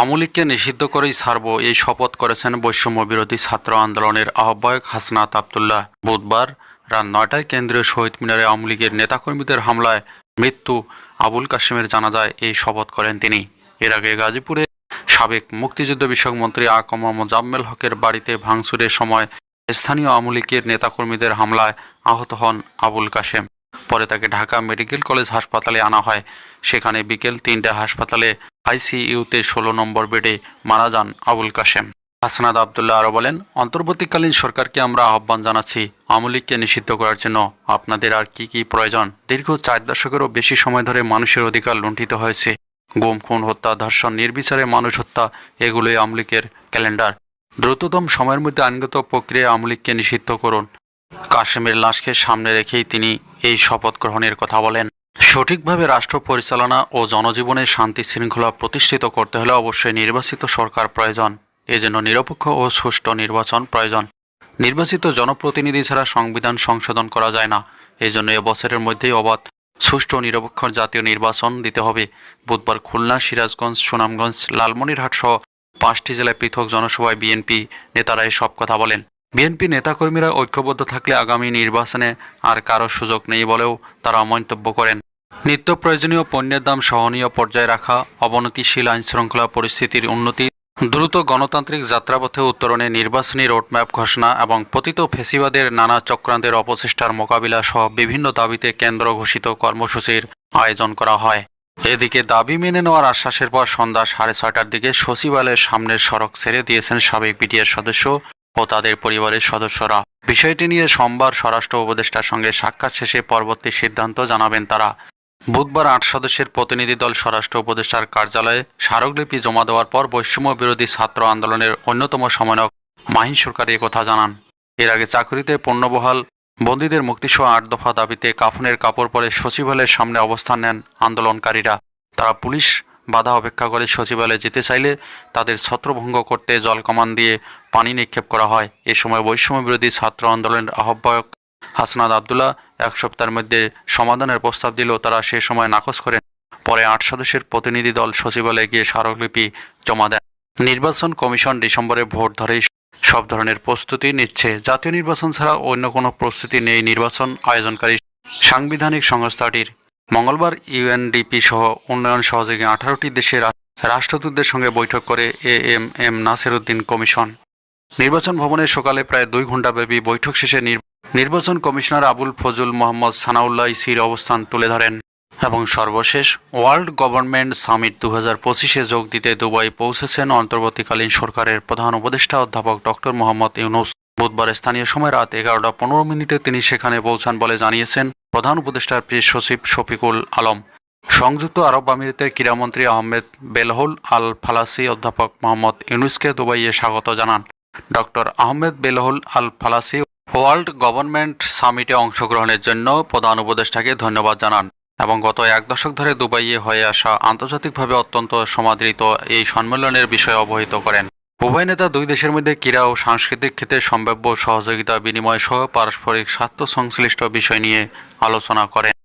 আমলিককে নিষিদ্ধ করেই ছাড়ব এই শপথ করেছেন বৈষম্য বিরোধী ছাত্র আন্দোলনের আহ্বায়ক হাসনাত আবদুল্লাহ। বুধবার রাত নয়টায় কেন্দ্রীয় শহীদ মিনারে আওয়ামী লীগের নেতাকর্মীদের হামলায় মৃত্যু আবুল কাশিমের জানাজায় এই শপথ করেন তিনি। এর আগে গাজীপুরে সাবেক মুক্তিযুদ্ধ বিষয়ক মন্ত্রী আকম মোজাম্মেল হকের বাড়িতে ভাঙচুরের সময় স্থানীয় আওয়ামী লীগের নেতাকর্মীদের হামলায় আহত হন আবুল কাশেম। পরে তাকে ঢাকা মেডিকেল কলেজ হাসপাতালে আনা হয়। সেখানে বিকেল তিনটে হাসপাতালে আইসিইউতে ষোলো নম্বর বেডে মারা যান আবুল কাশেম। হাসনাদ আবদুল্লাহ আরও বলেন, অন্তর্বর্তীকালীন সরকারকে আমরা আহ্বান জানাচ্ছি আওয়ামী লীগকে নিষিদ্ধ করার জন্য। আপনাদের আর কি কি প্রয়োজন? দীর্ঘ চার দশকেরও বেশি সময় ধরে মানুষের অধিকার লুণ্ঠিত হয়েছে। গুম, খুন, হত্যা, ধর্ষণ, নির্বিচারে মানুষ হত্যা, এগুলোই আওয়ামী লীগের ক্যালেন্ডার। দ্রুততম সময়ের মধ্যে আইনগত প্রক্রিয়ায় আওয়ামী লীগকে নিষিদ্ধ করুন। কাশেমের লাশকে সামনে রেখেই তিনি এই শপথ গ্রহণের কথা বলেন। সঠিকভাবে রাষ্ট্র পরিচালনা ও জনজীবনের শান্তি শৃঙ্খলা প্রতিষ্ঠিত করতে হলে অবশ্যই নির্বাচিত সরকার প্রয়োজন। এজন্য নিরপেক্ষ ও সুষ্ঠু নির্বাচন প্রয়োজন। নির্বাচিত জনপ্রতিনিধি ছাড়া সংবিধান সংশোধন করা যায় না। এজন্য এবছরের মধ্যেই অবাধ, সুষ্ঠু নিরপেক্ষ জাতীয় নির্বাচন দিতে হবে। বুধবার খুলনা, সিরাজগঞ্জ, সুনামগঞ্জ, লালমনিরহাট সহ পাঁচটি জেলায় পৃথক জনসভায় বিএনপি নেতারা সব কথা বলেন। বিএনপি নেতাকর্মীরা ঐক্যবদ্ধ থাকলে আগামী নির্বাচনে আর কারও সুযোগ নেই বলেও তারা মন্তব্য করেন। নিত্য প্রয়োজনীয় পণ্যের দাম সহনীয় পর্যায়ে রাখা, অবনতিশীল আইন শৃঙ্খলা পরিস্থিতির উন্নতি, দ্রুত গণতান্ত্রিক যাত্রাপথে উত্তরণে নির্বাচনী রোডম্যাপ ঘোষণা এবং পতিত ফেসিবাদের নানা চক্রান্তের অপচেষ্টার মোকাবিলা সহ বিভিন্ন দাবিতে কেন্দ্র ঘোষিত কর্মসূচির আয়োজন করা হয়। এদিকে দাবি মেনে নেওয়ার আশ্বাসের পর সন্ধ্যা সাড়ে ছয়টার দিকে সচিবালয়ের সামনের সড়ক ছেড়ে দিয়েছেন সাবেক বিটিআর সদস্য ও তাদের পরিবারের সদস্যরা। বিষয়টি নিয়ে সোমবার স্বরাষ্ট্র উপদেষ্টার সঙ্গে সাক্ষাৎ শেষে পরবর্তী সিদ্ধান্ত জানাবেন তারা। বুধবার আট সদস্যের প্রতিনিধি দল স্বরাষ্ট্র উপদেষ্টার কার্যালয়ে স্মারকলিপি জমা দেওয়ার পর বৈষম্য বিরোধী ছাত্র আন্দোলনের অন্যতম সমন্বয়ক মাহিন সরকার কথা জানান। এর আগে চাকরিতে পণ্যবহাল বন্দীদের মুক্তিসহ আট দফা দাবিতে কাফনের কাপড় পরে সচিবালয়ের সামনে অবস্থান নেন আন্দোলনকারীরা। তারা পুলিশ বাধা অপেক্ষা করে সচিবালয়ে যেতে চাইলে তাদের ছত্রভঙ্গ করতে জল কামান দিয়ে পানি নিক্ষেপ করা হয়। এ সময় বৈষম্য বিরোধী ছাত্র আন্দোলনের আহ্বায়ক হাসনাদ আবদুল্লাহ এক সপ্তাহের মধ্যে সমাধানের প্রস্তাব দিলেও তারা সে সময় নাকচ করেন। পরে আট সদস্যের প্রতিনিধি দল সচিবালয়ে গিয়ে স্মারকলিপি জমা দেন। নির্বাচন কমিশন ডিসেম্বরে ভোট ধরেই সব ধরনের প্রস্তুতি নিচ্ছে। জাতীয় নির্বাচন ছাড়া অন্য কোনো প্রস্তুতি নেই নির্বাচন আয়োজনকারী সাংবিধানিক সংস্থাটির। মঙ্গলবার ইউএনডিপি সহ উন্নয়ন সহযোগী আঠারোটি দেশের রাষ্ট্রদূতদের সঙ্গে বৈঠক করে A M M Nasir Uddin commission. নির্বাচন ভবনে সকালে প্রায় দুই ঘণ্টাব্যাপী বৈঠক শেষে নির- নির্বাচন কমিশনার আবুল ফজল মোহাম্মদ সানাউল্লাহ ইসির অবস্থান তুলে ধরেন এবং সর্বশেষ ওয়ার্ল্ড গভর্নমেন্ট সামিট দু হাজার পঁচিশে যোগ দিতে দুবাই পৌঁছেছেন অন্তর্বর্তীকালীন সরকারের প্রধান উপদেষ্টা অধ্যাপক ডক্টর মোহাম্মদ ইউনুস। বুধবার স্থানীয় সময় রাত এগারোটা পনেরো মিনিটে তিনি সেখানে পৌঁছান বলে জানিয়েছেন প্রধান উপদেষ্টার প্রেস সচিব শফিকুল আলম। সংযুক্ত আরব আমিরাতের ক্রীড়ামন্ত্রী আহমেদ বেলহুল আল ফালাসি অধ্যাপক মোহাম্মদ ইউনুসকে দুবাইয়ে স্বাগত জানান। Doctor Ahmed Belhoul Al Falasi world government সামিটে অংশগ্রহণের জন্য প্রধান উপদেষ্টাকে ধন্যবাদ জানান এবং গত এক দশক ধরে দুবাইয়ে হয়ে আসা আন্তর্জাতিকভাবে অত্যন্ত সমাদৃত এই সম্মেলনের বিষয়ে অবহিত করেন। উভয় নেতা দুই দেশের মধ্যে ক্রীড়া ও সাংস্কৃতিক ক্ষেত্রে সম্ভাব্য সহযোগিতা বিনিময় সহ পারস্পরিক স্বার্থ সংশ্লিষ্ট বিষয় নিয়ে আলোচনা করেন।